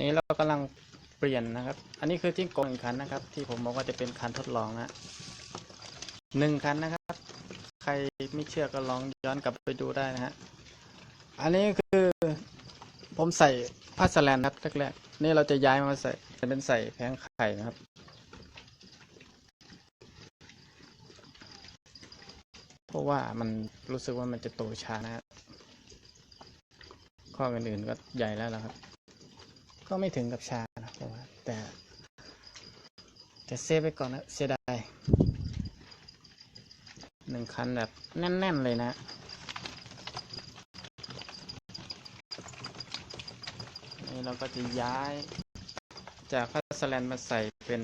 นี้เรากำลังเปลี่ยนนะครับ อันนี้คือจิ้งโกงอีกคันนะครับ ที่ผมบอกว่าจะเป็นคันทดลองนะหนึ่งคันนะครับ ใครไม่เชื่อก็ลองย้อนกลับไปดูได้นะฮะ อันนี้คือผมใส่พัสแลนครับแรกๆนี่เราจะย้ายมาใส่เป็นใส่แผงไข่นะครับเพราะว่ามันรู้สึกว่ามันจะโตช้านะครับข้ออื่นๆก็ใหญ่แล้วล่ะครับ ก็ไม่ถึงกับชานะเพราะว่าแต่แต่เซฟไว้ก่อนนะเสียดายหนึ่งคันแบบแน่น ๆ เลยนะนี่เราก็จะย้ายจากพัสแลนมาใส่เป็น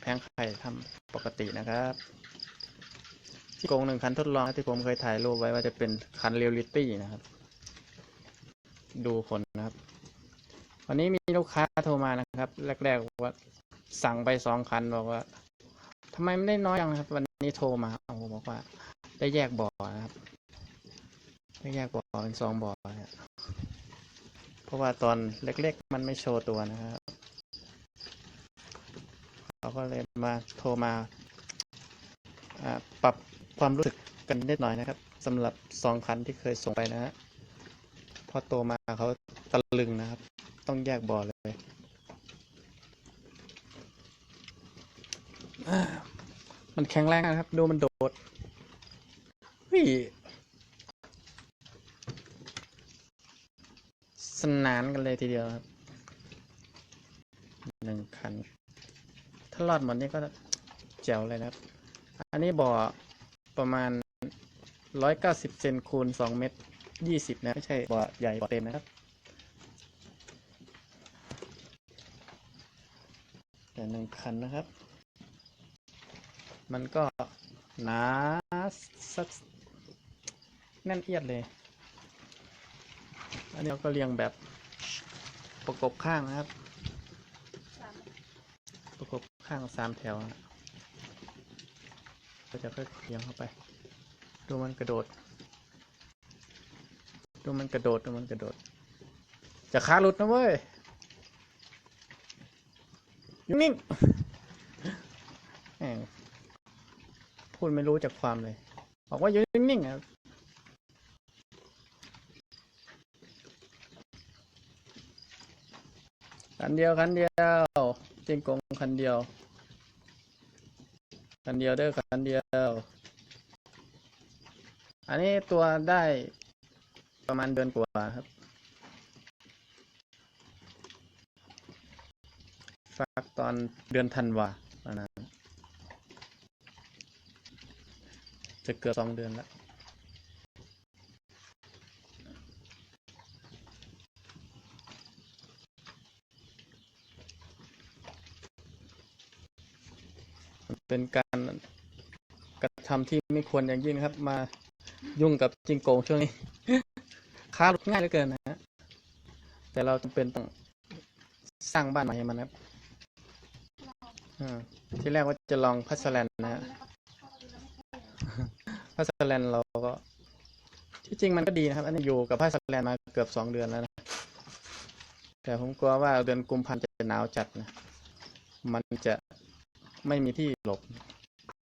แผงไข่ทำปกตินะครับที่โกงหนึ่งคันทดลองที่ผมเคยถ่ายรูปไว้ว่าจะเป็นคันเรียลลิตี้นะครับ ดูผลนะครับ วันนี้มีลูกค้าโทรมานะครับ แรกๆว่าสั่งไปสองคันบอกว่าทำไมไม่ได้น้อยจังครับ วันนี้โทรมาโอ้โหบอกว่า ได้แยกบ่อนะครับ ได้แยกบ่อเป็นสองบ่อนะครับเพราะว่าตอนเล็ก ๆ มันไม่โชว์ตัวนะครับเขาก็เลยมาโทรมาอ่าปรับความรู้สึกกันนิดหน่อยนะครับสำหรับสองคันที่เคยส่งไปนะฮะ พอโตมาเขาตะลึงนะครับ ต้องแยกบ่อเลยมันแข็งแรงนะครับ ดูมันโดดวิสนานกันเลยทีเดียวครับหนึ่งคัน ถ้ารอดหมดนี่ก็แจ๋วเลยนะครับ อันนี้บ่อประมาณร้อยเก้าสิบเซนคูณสองเมตร ยี่สิบนะไม่ใช่บ่อใหญ่บ่อเต็มนะครับแต่หนึ่งคันนะครับ มันก็หนาสักแน่นเอียดเลย อันนี้เราก็เรียงแบบประกบข้างนะครับ ประกบข้างสามแถว ก็จะค่อยเรียงเข้าไป ดูมันกระโดด ดูมันกระโดด ดูมันกระโดด จะขาหลุดนะเว้ยยู่นิ่งแหมพูดไม่รู้จากความเลย บอกว่าอยู่นิ่งๆอะคันเดียวคันเดียวเจงกงคันเดียว คันเดียวเด้อคันเดียว อันนี้ตัวได้ ประมาณเดือนกว่าครับฝากตอนเดือนธันวาประมาณนั้นจะเกือบสองเดือนแล้วเป็นการกระทำที่ไม่ควรอย่างยิ่งครับ มายุ่งกับจิงโกงช่วงนี้ ค้าหลุดง่ายเหลือเกินนะฮะแต่เราจำเป็นต้องสร้างบ้านใหม่ให้มันนะครับอ่าที่แรกว่าจะลองพัสแลนนะฮะพัสแลนเราก็ที่จริงมันก็ดีนะครับ อันนี้อยู่กับพัสแลนมาเกือบสองเดือนแล้วนะแต่ผมกลัวว่าเดือนกุมภาพันธ์จะหนาวจัดนะ มันจะไม่มีที่หลบ